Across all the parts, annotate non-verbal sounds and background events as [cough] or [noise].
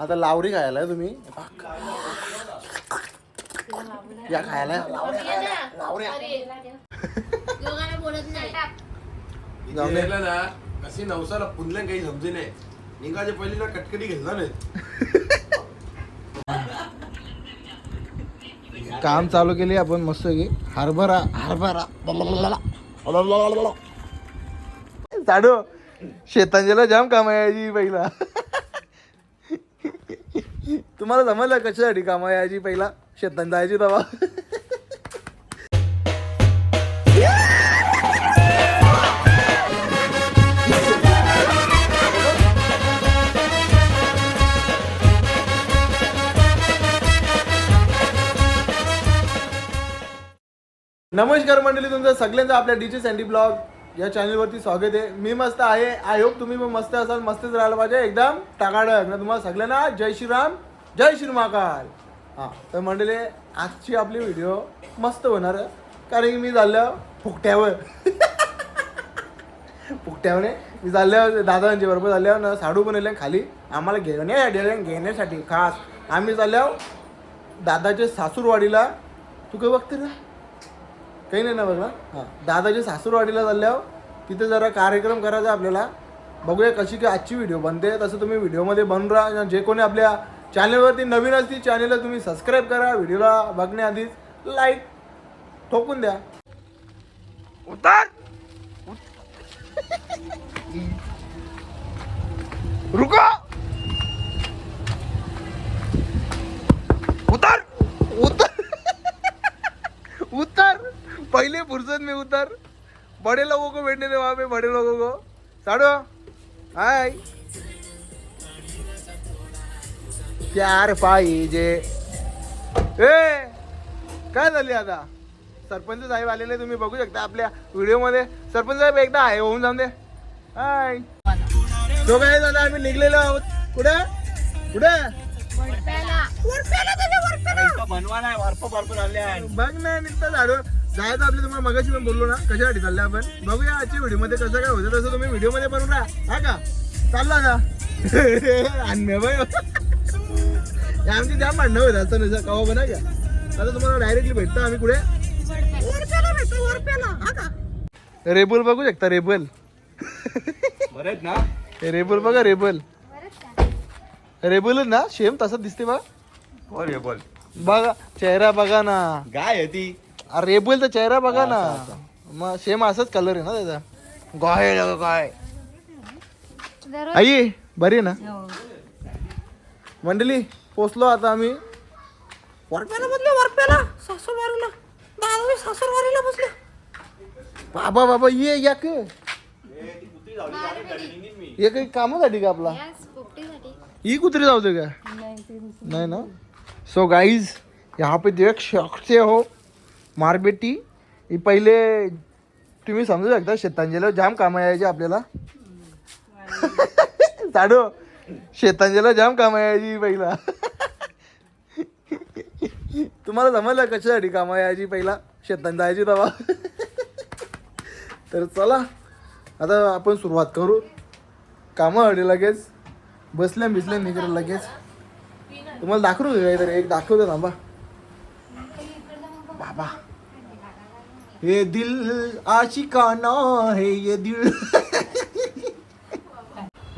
आता लावरी खायला तुम्ही. या खायला. गेलं ना कशी नवसाला पुंजल्या काही समजे नाही. निघाचे पहिले ना कटकटी घेतला नाही. काम चालू केले आपण मस्त की. हरभरा हरभरा. [laughs] साडू शेतांजला जाम काम आहे याची पहिला तुम्हाला जमलं कशासाठी काम आहे याची पहिला? शेतात जायची तवा. नमस्कार मंडळी तुमचं सगळ्यांचं आपल्या डीजे सँडी ब्लॉग या चॅनलवरती स्वागत आहे. मी मस्त आहे. आय होप तुम्ही पण मस्त असाल मस्तच राहिलं पाहिजे. एकदम टाकाडक ना तुम्हाला सगळ्यांना जय श्रीराम जय श्री महाकाल हां तर मंडळी आजची आपली व्हिडिओ मस्त होणार कारण की मी झालं फुकट्यावर. [laughs] फुकट्यावर मी झाल्यावर दादांच्या बरोबर झाल्यावर ना साडू पण खाली. आम्हाला घेण्यासाठी घेण्यासाठी खास. आम्ही झाल्यावर दादाच्या सासूरवाडीला. तू काय बघते ना काही नाही ना बघा. हां. दादाच्या सासूरवाडीला चालल्यावर तिथे जरा कार्यक्रम करायचा आपल्याला. बघूया कशी काय आजची व्हिडिओ बनते. तसं तुम्ही व्हिडिओमध्ये बनून राहा. जे कोणी आपल्या चॅनलवरती नवीन असतील चॅनलला तुम्ही सबस्क्राईब करा. व्हिडिओला बघण्याआधीच लाईक ठोकून द्या. उतार! रुको! उतर! उतर! उतर! पहले फुर्सत में उतर। बड़े लोगों को बैठने दे वहां पे बड़े लोगों को। साडो हाय। प्यार पाहिजे। ए काय झाले आता? सरपंच साहेब आलेले तुम्ही बघू शकता आपल्या व्हिडिओमध्ये सरपंच साहेब एकदा आहे होऊन जाऊन दे. हाय. तो काय झालं आम्ही निघलेलो आहोत. कुठे? कुठे? बघ ना नुसतं झाडं. जायचं आपलं तुम्हाला मगाशी पण बोललो ना कशासाठी चालले आपण? बघूया आजच्या व्हिडिओमध्ये कसं काय होतं तसं तुम्ही व्हिडिओमध्ये बनवून राहा. हा का? चालला ना [laughs] आणि बाय आमची जाम भांडणं होत असं नसं कवा बना घ्या आता तुम्हाला डायरेक्टली भेटतो आम्ही कुठे हा का? रेबल बघू शकता रेबल. बरेच ना? हे रेबल बघा रेबल. रेबलच ना? सेम तसंच दिसते बा बोल बोल बघा चेहरा बघा ना. गाय आहे ती. अरे रेबलचा चेहरा बघा ना. मग सेम असंच कलर आहे ना त्याचा. गाय लग काय आई बरी आहे ना? मंडळी पोचलो आता आम्ही. वरप्याला बसले वरप्याला. सासूरवारीला दादा सासूरवारीला बसले बाबा बाबा ये या के. ये काही कामासाठी का आपला? ही कुत्री जाऊ दे का? नहीं ना? सो गाइज यहाँ पे देख सकते हो. मारबेटी ही पहिले तुम्ही समजू शकता शेतांजला हो, जाम कामं यायची आपल्याला. [laughs] साडू शेतांजला हो, जाम कामं यायची पहिला. [laughs] तुम्हाला समजलं कशासाठी कामं यायची पहिला? शेतांत जायची तवा [laughs] तर चला आता आपण सुरुवात करू. कामं हडे लगेच. बसल्या बिसल्या निघलं लगेच. तुम्हाला दाखवू काहीतरी? एक दाखवतो थांबा बाबा ये दिल आशिकाना है ये दिल.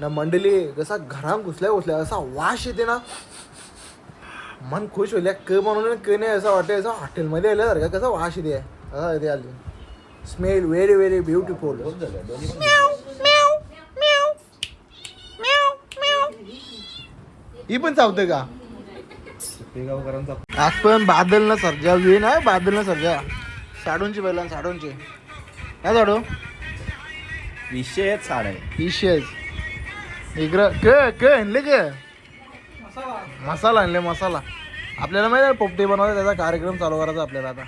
ना मंडळी कसा घरात घुसल्या घुसल्या असा वास येते ना. मन खुश होईल क म्हणून क नाही असं वाटतं असं हॉटेलमध्ये आल्यासारखं कसा वास येते. असा येते आली स्मेल व्हेरी व्हेरी ब्युटिफुल ही पण चावते का? आज पण बादल ना सर्जा वे ना बादल ना सर्जा. साडूंची पहिला साडूंची काय साडू विषय साड आहे. फिशेस इकडं क क आणले क? मसाला. आणले मसाला. आपल्याला माहिती आहे पोपटे बनवायचा त्याचा कार्यक्रम चालू करायचा आपल्याला आता.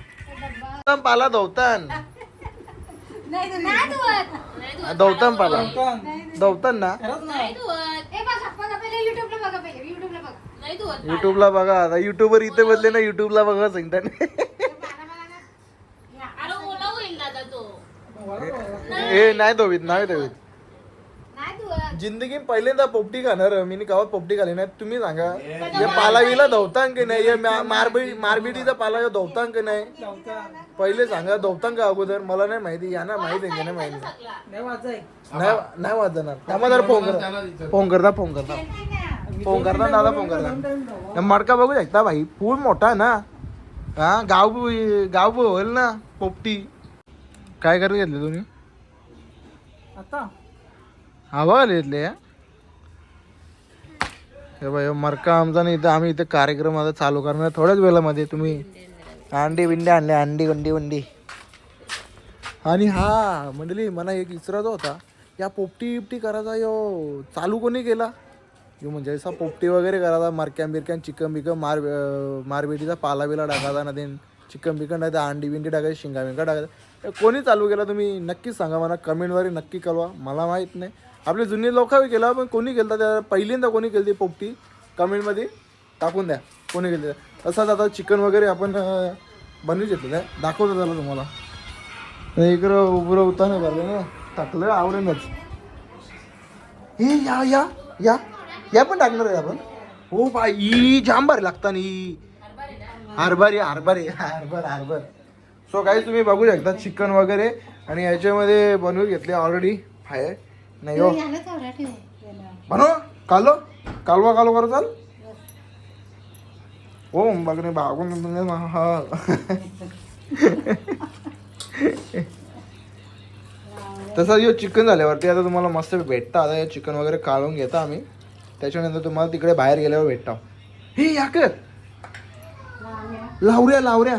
दौतम पाला दौतन. दौतम पाला. दौतन ना? युट्यूबला बघा आता युट्यूबवर इथे बदले ना युट्यूबला बघा सांगतात अरे हे नाही धोवीत नाही धोवीत नाही धुवत. जिंदगी पहिल्यांदा पोपटी खाणार मी नी गावात पोपटी खाली नाही. तुम्ही सांगा हे पालावीला धवतांक नाही? हे मा- मारबी मारबिटीचा पाला धवतांक नाही? पहिले सांगा धवतांक अगोदर? मला नाही माहिती यांना माहिती आहे की नाही माहिती. नाही नाही वाजणार. त्यामुळे जरा फोन करता फोन करता फोन करता. फोन करता दादा फोन करता. मडका बघू शकता भाई. फुल मोठा आहे ना. हा गाव गाव होईल ना पोपटी. काय करत घेतले तुम्ही? आता? हा बघा घेतले हे? बाई मरका आमचा नाही इथं आम्ही इथे कार्यक्रम आता चालू करणार. थोड्याच वेळामध्ये तुम्ही अंडी बिंडी आणले अंडी गंडी वंडी. आणि हा मंडळी मला एक विचारायचा होता या पोपटी बिपटी करायचा यो चालू कोणी केला? यो म्हणजे असा पोपटी वगैरे करायचा मारक्यान बिरक्यान चिकन बिकन मार मारबेटीचा पाला बिला टाकायचा ना ते चिकन बिकन नाही अंडी बिंडी टाकायची शिंगा बिंगा टाकायचा. कोणी चालू केला तुम्ही नक्कीच सांगा मला. कमेंटद्वारे नक्की कळवा. मला माहीत नाही. आपले जुने लोकही केला पण कोणी केलं त्या पहिल्यांदा कोणी केली ती पोपटी. कमेंटमध्ये टाकून द्या. कोणी केली तसाच आता चिकन वगैरे आपण बनवू शकतो काय दाखवतो त्याला तुम्हाला. इकडं उभं उतर नाही भरलं ना. टाकलं आवडेनच हे या या या. या पण टाकणार आहे आपण. हो बाई जाम भारी लागता नी हरभरे हरभरे हरभर हरभर. सो काही तुम्ही बघू शकता चिकन वगैरे. आणि याच्यामध्ये बनवून घेतले ऑलरेडी फाय नाही हो. बनव. कालो. कालवा कालो करू चाल. हो बघणे बागून हा तसं यो चिकन झाल्यावरती आता तुम्हाला मस्त भेटतं. आता हे चिकन वगैरे काढून घेता आम्ही. त्याच्यानंतर तुम्हाला तिकडे बाहेर गेल्यावर भेटता. हे या कर. लावऱ्या लावऱ्या.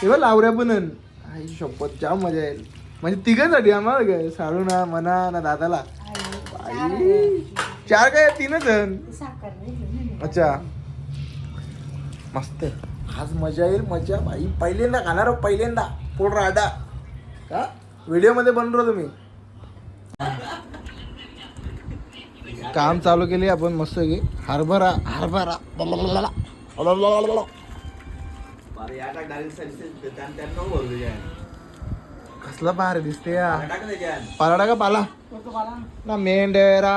तेव्हा लावऱ्या बनन आई शपथ जाम मजा येईल. म्हणजे तिघांसाठी आम्हाला काय? साडू ना मना ना दादाला. बाई. चार काय? तीनच जण अच्छा. मस्त आज मजा येईल मजा. भाई पहिल्यांदा खाणार आहो, पहिल्यांदा. पोट राडा. का? व्हिडिओमध्ये बनलो तुम्ही काम चालू केले आपण मस्त की हरभरा. हरभरा. बोलू कसला बाहेर दिसते या पाला का पाला ना मेंढरा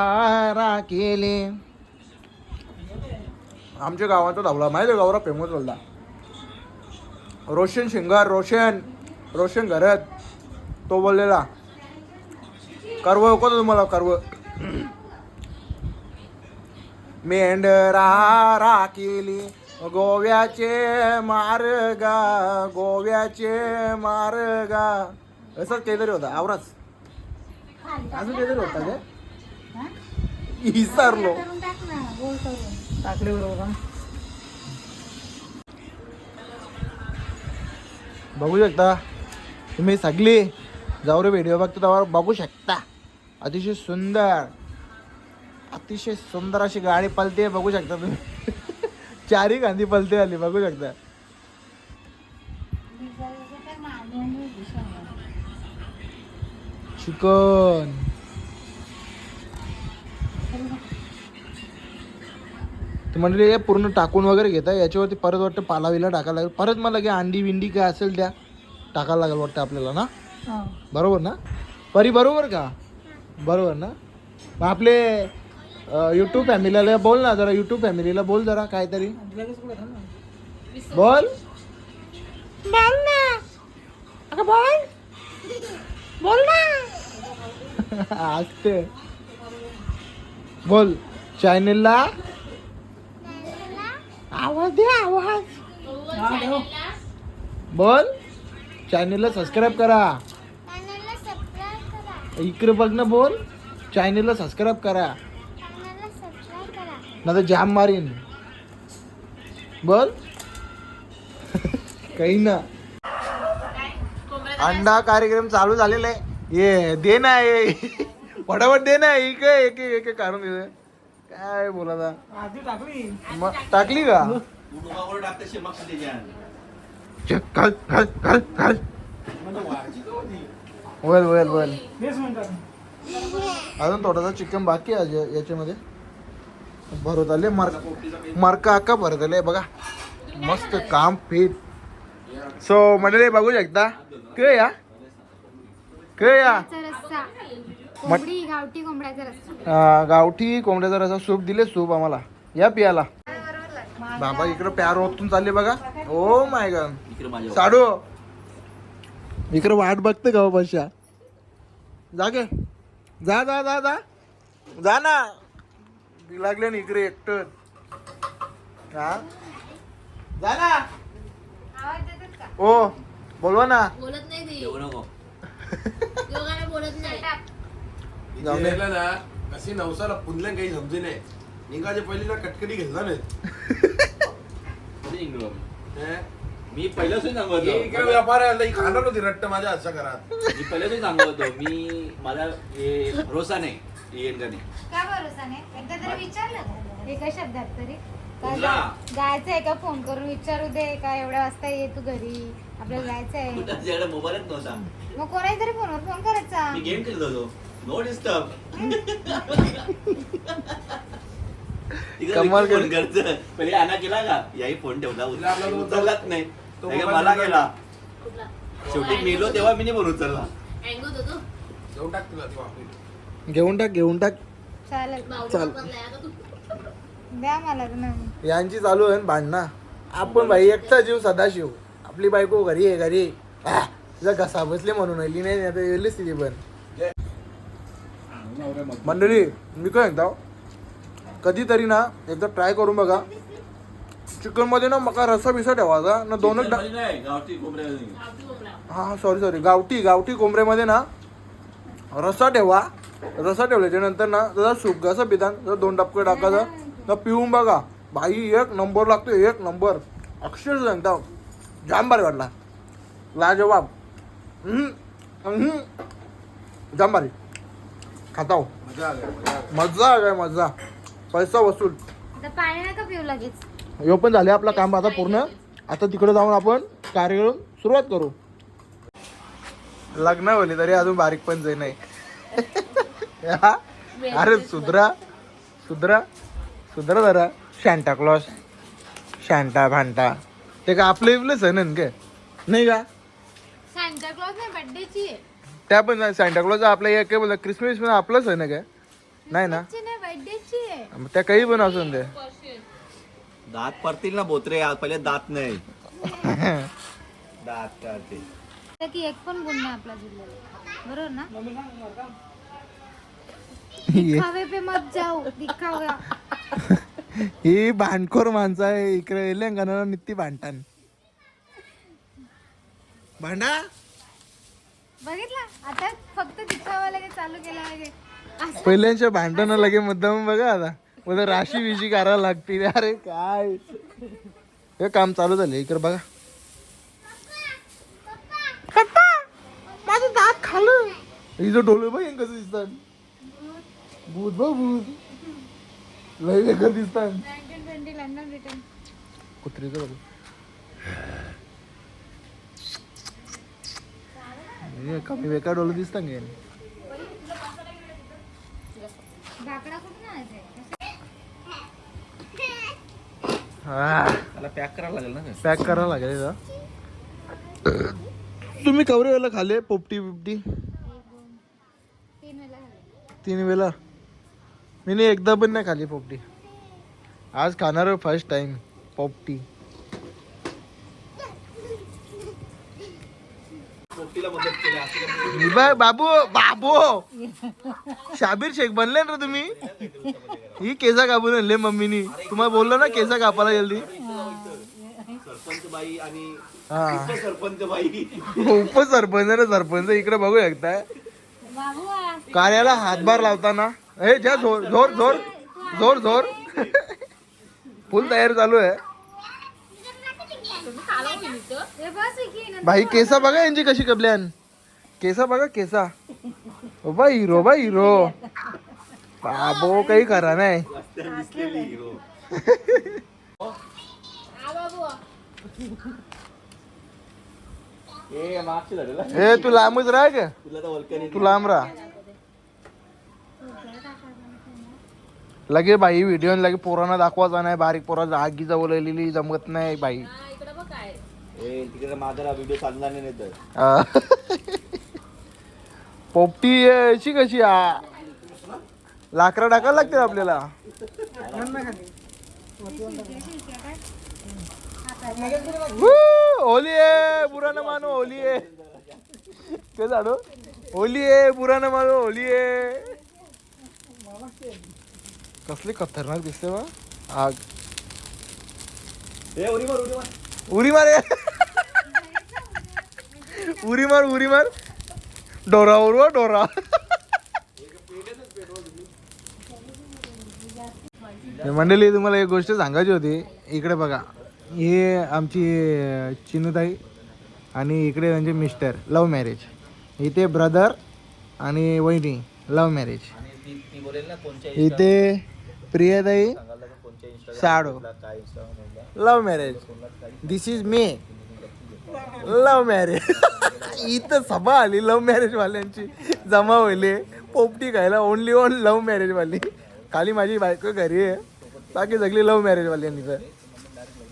रा केले. आमच्या गावाचा धावला. माहिती गावरा फेमस बोलला रोशन शिंगार रोशन. रोशन घरात. तो बोललेला कर्व होतो तुम्हाला कर्व. मेंढरा राखिली गोव्याचे मार्गा गोव्याचे मार्गा. असंच काहीतरी होता आवराच. अजून काहीतरी होता काय विसरलो. टाकले बरोबर बघू शकता. तुम्ही सगळी जाऊ रे व्हिडिओ बघता तेव्हा बघू शकता. अतिशय सुंदर. अतिशय सुंदर अशी गाडी पलते बघू शकता तुम्ही. चारी गांधी पलते आली बघू शकता. चिकन. तर म्हणजे हे पूर्ण टाकून वगैरे घेता याच्यावरती परत वाटतं पालावीला टाकायला लागेल. परत मला की अंडी विंडी काय असेल त्या टाकायला लागेल वाटतं आपल्याला ना? बरोबर ना? परी बरोबर का? बरोबर ना? आपले यूट्यूब फॅमिलीला बोल ना जरा यूट्यूब फॅमिलीला बोल जरा काहीतरी. बोल. बोल ना. अगं बोल. बोल ना. [laughs] असते बोल. चॅनलला. आवाज दे आवाज. बोल. चॅनलला सबस्क्राईब करा. इकडे बघ ना बोल. चॅनलला सबस्क्राईब करा. ना तर जाम मारीन. बोल. काही ना. अंडा कार्यक्रम चालू झालेला आहे. ये दे ना ये. फटाफट दे ना. एक एक एक काढून दे. काय टाकली. मग टाकली का? घाल घाल घाल घाल वेल वेल वेल अजून थोडासा चिकन बाकी आहे या- याच्यामध्ये. भरत आले. मार्क मार्का अक्का भरत आले. बघा मस्त काम फिट सो मंडळी बघू शकता. क या? क या? गावठी कोंबड्याचा रसा सूप दिले सूप आम्हाला. या पियाला. बाबा इकडं प्यार ओतून चालले बघा. ओ माय गॉड साडू. इकडं वाट बघते का बशा? जा गे. जा जा जा जा. जा ना. लागले ना इकडे एकटं हा? जा ना. आवाज देतात का ओ बोलवा ना. बोलत नाही ती. दोघांना बोलत नाही. जाऊ इथे दे. यायला ना कशी नवसाला काही समजे नाही. निघायच्या पहिली ना कटकटी घेतला नाही हे? मी पहिल्यापासून सांगत हे इकडे होतो व्यापार आहे ही खाणार होती रट्ट माझ्या हातच्या घरात. मी पहिल्यापासून सांगत होतो. मी माझा हे भरोसा नाही. येईन का नाही? का भरोसा नाही एकदा तरी विचारलं का? एका शब्दात तरी. का बोला. जा- जायचंय का फोन करून? विचारू दे का? एवढ्या वाजता ये तू घरी? आपल्याला जायचंय. [laughs] तुझ्याकडे मोबाईलच नव्हता. मग कोणाही तरी फोनवर फोन करायचा मी गेम खेळत होतो. नो डिस्टर्ब कमाल फोन केली. पहिले केला का? याही फोन ठेवला तिला आपला तो- उचललाच नाही. तो मला केला शेवटी मेलो तेव्हा मी नाही पण उचलला. देऊन टाक तुला ती वापरी घेऊन टाक घेऊन टाक. चालेल. चाल. द्या मला नवीन यांची चालू आहे ना भांडणं. आपण भाई एकटा जीव सदाशिव. आपली बायको घरी आहे घरी आह, तिचा घसा बसले म्हणून आली नाही आता येलीच तिची पण. मंडळी मी काय म्हणतो? कधीतरी ना एकदा ट्राय करून बघा. चिकनमध्ये ना मका रसा बिसा ठेवायचा ना दोनच डा- चिकनमध्ये नाही, गावठी कोंबड्या हा सॉरी सॉरी गावठी गावठी कोंबड्यामध्ये ना रसा ठेवा. रसा ठेवल्याच्या नंतर ना सूप कसं पितान त्याचा दोन टपके टाकायचं ना पिऊन बघा. भाई एक नंबर लागतो एक नंबर. अक्षरशः सांगता. जाम भारी वाटला लाजवाब. हम्म, हम्म. जाम भारी खाता हो मजा आहे काय मजा. पैसा वसूल. आता पाणी नका पिऊ लगेच. ह्यो पण झाले आपलं काम आता पूर्ण. आता तिकडे जाऊन आपण कार्यक्रम सुरुवात करू. लग्न होली तरी अजून बारीक पण जाई नाही. हा? [laughs] अरे सुधरा सुधरा सुधरा जरा. शॅन्टा क्लॉस शॅन्टा भांटा ते का आपले सण आहे ना काय नाही का? सांता त्या पण सॅन्टा क्लॉज आपल्या हे काय बोलतात क्रिसमस पण आपलं सण आहे काय नाही ना? ची नाही मग त्या काही पण असून दे. दात पडतील ना बोत्रे आज पहिले दात नाही. [laughs] दात काढते की एक पण गुण नाही आपल्या जिल्ह्याला बरोबर ना? दिखावे पे मत जाऊ दिखावा. ही भांडखोर माणसं आहे इकडे तेलंगणा नित्ती भांडतान. भांडा? बघितलं? आता फक्त दिखावा लगेच चालू केला लगे. असं पहिल्यांच्या भांडणं लगे मुद्दाम बघा आता. मला राशी विशी करायला लागते अरे काय? हे काम चालू झाले इकडे बघा. पप्पा, माझं दात खाल्लं हिचं डोळे बघ कसं दिसतात. भूत बघ भूत. लय वेगळं दिसतात. नाईन्टीन ट्वेंटी लंडन रिटर्न कुत्रीचं बघ. हे कमी वेका डोळे दिसतात का याने? धाकडा कुठून आणायचा हा. त्याला पॅक करावं लागेल ना पॅक करावं लागेल इथं. तुम्ही कवरे वेळेला खाल्ले? पोपटी बिपटी? तीन वेळा झाले तीन वेळेला? मी नाही एकदा पण नाही खाल्ली पोपटी. आज खाणार फर्स्ट टाइम पोपटी. बाबू बाबू! शाबीर शेख बनले ना तुम्ही? ही केसा कापून आणले मम्मीनी. तुम्हाला बोललो ना केसा कापायला जल्दी सरपंच बाई आणि हा. सरपंच बाई उपसरपंच रे सरपंच. इकडे बघू आ, कार्याला हातभार लावताना. हे ज्या जोर जोर जोर जोर जोर फुल तयारी चालू आहे. भाई केसा बघा यांची कशी कबल्यान. केसा बघा केसा. ओ बा हिरो बा हिरो बाबो काही करा नाही. बाबू ए हे तू लांबच राह का तू लांब राहा. लगे बाई व्हिडिओ लगे पोरांना दाखवायचा नाही बारीक पोरा आगी जवळलेली जमत नाही बाई. ए तिकडे माझा व्हिडिओ चालणार नाही तर. हा. पोपटी अशी कशी आ? लाकडं टाकायला लागते आपल्याला. वू, होली आहे बुरा न मानो होली आहे. काय झालं होली आहे बुरा न मानो होली आहे. कसली खतरनाक दिसते बा. आग. उरी मार ए. उरी मार उरी मार डोरा उरवा डोरा. मंडळी तुम्हाला एक गोष्ट सांगायची होती. इकडे बघा. हे आमची अं, चिनूताई आणि इकडे म्हणजे मिस्टर लव्ह मॅरेज. इथे ब्रदर आणि वहिनी लव्ह मॅरेज. इथे प्रियाताई साडू साडो. Love marriage this is me love marriage इथं सभा आली लव्ह मॅरेजवाल्यांची जमा होईले पोपटी खायला ओनली ओन लव्ह मॅरेजवाली खाली माझी बायको घरी आहे. बाकी सगळी लव्ह मॅरेजवाल्यांनी तर.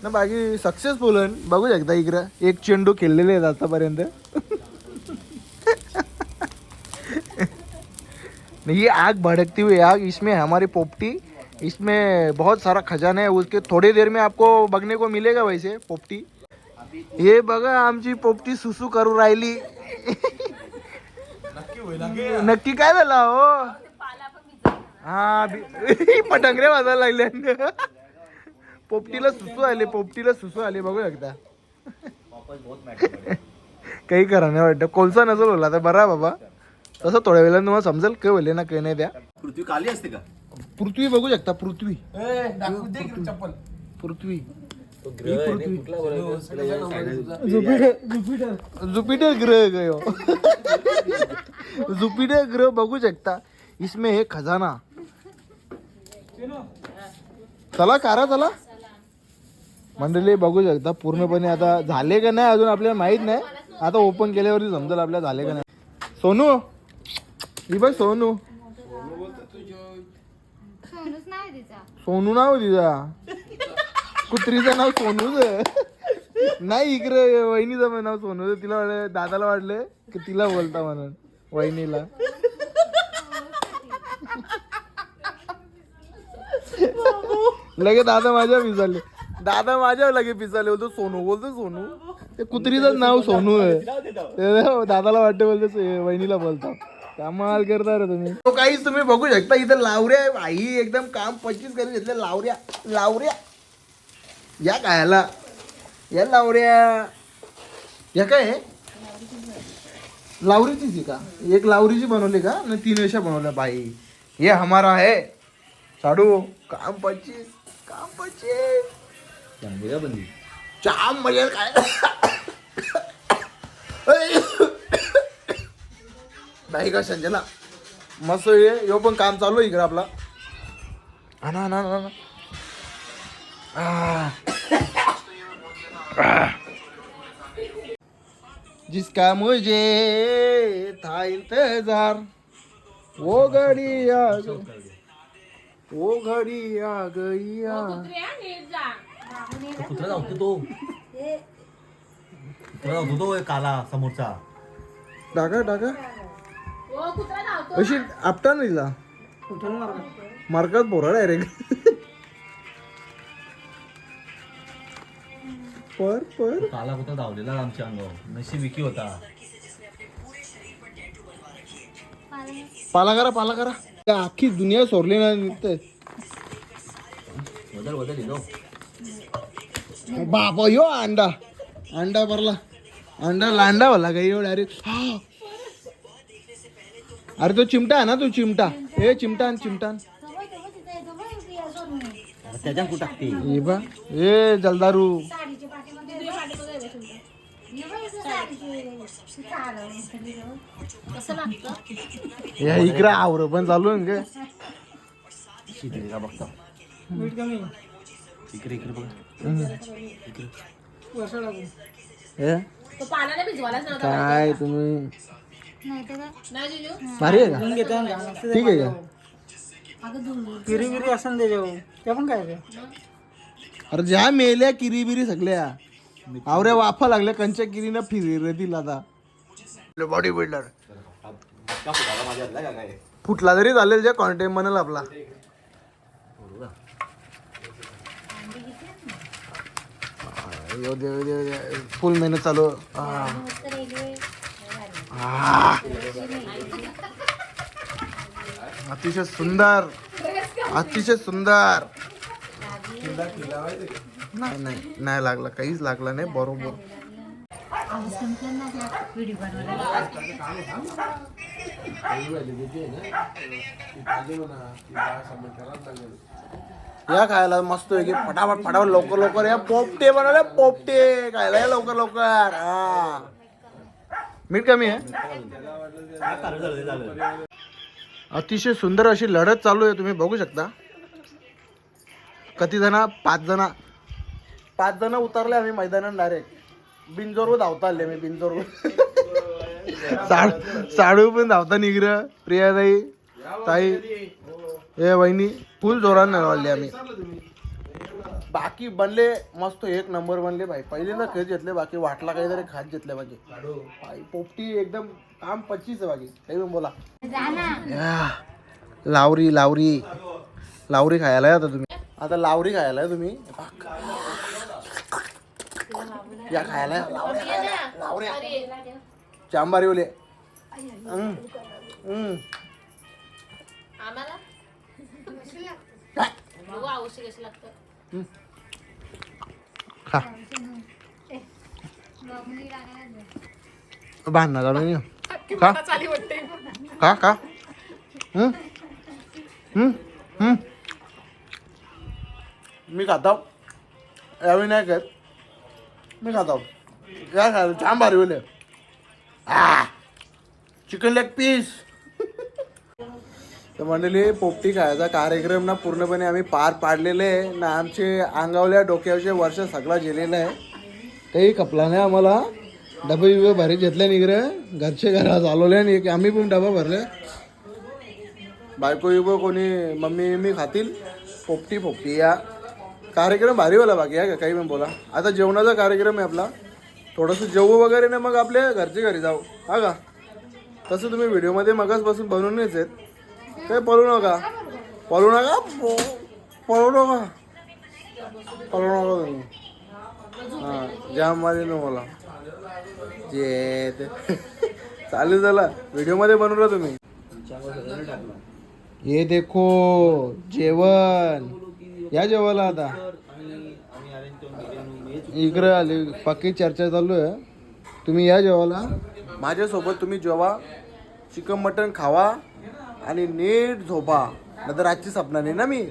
ना बाकी सक्सेसफुल बघू शकता इकडं. एक चेंडू खेळलेले आहेत आतापर्यंत. [laughs] ये आग भड़कती हुई आग इसमें हमारी पोपटी इसमें बहुत सारा खजाना है उसके थोड़ी देर में आपको बघने को मिलेगा वैसे पोपटी। हे बघा आमची पोपटी सुसू करू राहिली नक्की काय झालं हो? हा [laughs] पटंगरे वाजायला लागले. पोपटीला सुसू आले पोपटीला सुसू आले बघू मॅटर काही करा नाही वाटतं. कोलसा नसेल बोलला तर बरा आहे बाबा. तसं थोड्या वेळानं तुम्हाला समजेल काय बोलले ना काही नाही द्या. पृथ्वी काली असते का? पृथ्वी बघू शकता पृथ्वी. चप्पल. पृथ्वी. तो ग्रह आहे ना, कुठला बरं जुपिटर जुपिटर. जुपिटर ग्रह गयो जुपिटर ग्रह बघू शकता. इसमें है खजाना. चला. कारा चला. मंडळी बघू शकता पूर्णपणे आता झाले का नाही अजून आपल्याला माहीत नाही. आता ओपन केल्यावरती समजेल आपल्याला झाले का नाही. सोनू ही बघ सोनू सोनूच नाव आहे तिचा सोनू नाव तिचा. कुत्रीचं नाव सोनूच आहे. नाही इकडे वहिनीचं नाव सोनू तिला वाटलं दादाला वाटलं की तिला बोलता म्हणून वहिनीला. लगे दादा माझ्या पिसाले. दादा माझ्या लगे पिसाले बोलतो सोनू बोलतो सोनू. ते कुत्रीचं नाव सोनू आहे. ते दादाला वाटते बोलतो वहिनीला बोलता. कमाल करता रे तुम्ही. तो काहीच तुम्ही बघू शकता इथं लावऱ्या आहे. आई एकदम काम पच्चीस करून घेतले लावऱ्या लावऱ्या. या कायला या लावऱ्या. या काय आहे? लावरीचीच आहे का? एक लावरीची बनवली का? ना तीन अशा बनवल्या बाई हे हमारा है साडू काम पच्चीस काम पच्चीस चांगली का बंदी. जाम काय? [coughs] नाही का संजना? मस्त ये यो पण काम चालू आहे इकडे आपला. आणा आणा आणा, आणा. आह. आह. जिसका मुझे था इंतजार वो घड़ी आ गई वो घड़ी आ गई आ कुत्रा धावतो तो. कुत्रा धावतो तो एक काला समोरचा. टाका टाका अशी आपटा नाही मार्ग मार्कात बोरा डायरेक्ट पर पर. काला कुत्रा धावलेला आमच्या अंगावर. नशीब विकी होता. पाला करा पाला करा. त्या अख्खी दुनिया सोडली ना निघते बदल बदल येतो. बाबा यो अंडा. अंडा भरला. अंडा लांडा भरला काही एवढा अरे तो चिमटा आहे ना तो चिमटा. हे चिमटा आण, चिमटा आण. त्याच्या कुठं टाकते? हे बा ए जलदारू. या इकडे आवर पण चालू आहे ना काय बघता. इकडे इकडे बघ. हे? तो पाण्याने भिजवायलाच नव्हता काय तुम्ही? नाही तर काय भारी आहे का ठीक आहे का? अगं धुंडी किरी बिरी असं दे जाऊ ते पण काय अरे ज्या मेल्या किरी बिरी सगळ्या. आवऱ्या वाफा लागल्या कंच्या किरीनं फिरतील आता. बॉडी बिल्डर फुटाला जरी चालेल जे कॉन्टेंट म्हणेल आपला. येऊ दे, येऊ दे, येऊ दे. फुल मेहनत चालू. आ. मस्त रेल्वे आ. अतिशय सुंदर. अतिशय सुंदर. नाही नाही नाही लागला काहीच लागला नाही बरोबर. या खायला मस्त आहे की फटाफट फटाफट लवकर लवकर या पोपटे बनवले पोपटे खायला या लवकर लवकर. हा. मीठ कमी आहे. अतिशय सुंदर अशी लढत चालू आहे तुम्ही बघू शकता. किती जण पाच जण. पाच जण उतरले आम्ही मैदानात डायरेक्ट बिंजोरवर धावता आले मी बिंजोरवर साड साडू पण धावता निघर प्रियाताई ताई हे वहिनी फुल जोरानं लावले आम्ही. बाकी बनले मस्त एक नंबर बनले भाई. पहिल्यांदा खेळ घेतले बाकी वाटला काहीतरी खात घेतले बाकी भाई पोपटी एकदम काम पच्चीस आहे बाकी. काही पण बोला. जा ना. या, लावरी लावरी. लावरी खायला आहे आता तुम्ही. आता लावरी खायला आहे तुम्ही. या खायला आहे. लावऱ्या चांबारी ओले. हम्म, हम्म. आम्हाला? लागतं. खा. बघणी लागला भांडणं काढून का खा. खा खा. हम्म? मी खातो. यावेळी नाही करत मी खातो. काय खा छान भारी बोले चिकन लेग पीस तर मंडळी पोपटी खायचा कार्यक्रम ना पूर्णपणे आम्ही पार पाडलेले आहे ना आमचे अंगावल्या डोक्यावरचे वर्ष सगळा गेलेलं आहे. काही कपला नाही आम्हाला डबे बिबे भारी घेतले इकडे घरचे घरा चालवले आणि आम्ही पण डबा भरले. बायको बिबो कोणी मम्मी मी खातील? पोपटी पोपटी या. कार्यक्रम भारी होला बाकी आहे का? काही पण बोला. आता जेवणाचा कार्यक्रम आहे आपला. थोडंसं जेवू वगैरे ना मग आपल्या घरचे घरी जाऊ. हा का? तसं तुम्ही व्हिडिओमध्ये मगाचपासून बनवूनच आहेत. ते पळू नका. पळू नका प- पळू नका. पळू नका तुम्ही. हां जाम मारी न मला जे चालू चालेल चला. व्हिडिओमध्ये बनवला तुम्ही. हे देखो जेवण. या जेवायला आता. इकडे आली पक्की चर्चा चालू आहे. तुम्ही या जेवायला. माझ्यासोबत तुम्ही जेवा. चिकन मटन खावा. आणि नीट झोपा. नंतर रातची सपना नाही ना मी!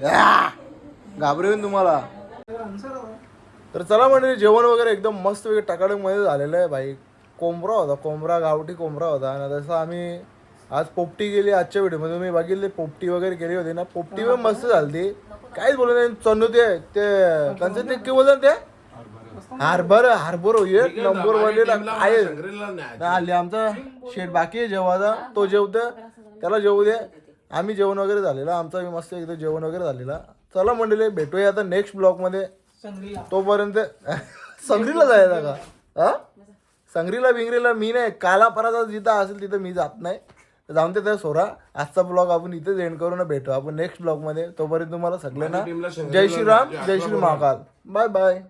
घाबरेन तुम्हाला. तर चला म्हणजे जेवण वगैरे एकदम मस्त वेगळं टकाडकमध्ये झालेलं आहे भाई. कोंबरा होता कोंबरा गावठी कोंबरा होता. आणि तसं आम्ही आज पोपटी गेली आजच्या व्हिडिओमध्ये. मी बघितले पोपटी वगैरे केली होती ना. पोपटी पण मस्त झाली काहीच बोलत नाही चन्नू ते ते कंचे ते काय बोलतात ते? हार्बर हार्बर एक नंबर वाले आहे. आमचा शेट बाकी आहे जेवायचा. तो जेवतो त्याला जेवू दे. आम्ही जेवण वगैरे झालेलं आमचा मस्त एकदा जेवण वगैरे झालेला. चला मंडळी भेटूया आता नेक्स्ट ब्लॉगमध्ये संग्रीला. तोपर्यंत [laughs] संग्रीला जायचा का? हा? संग्रीला बिंगरीला मी नाही. काला पराचा जिथं असेल तिथं मी जात नाही. जाऊन ते त्या सोरा. आजचा ब्लॉग आपण इथेच एंड करून भेटू. आपण नेक्स्ट ब्लॉगमध्ये तोपर्यंत तुम्हाला सगळ्यांना जय श्रीराम जय श्री महाकाल. Bye bye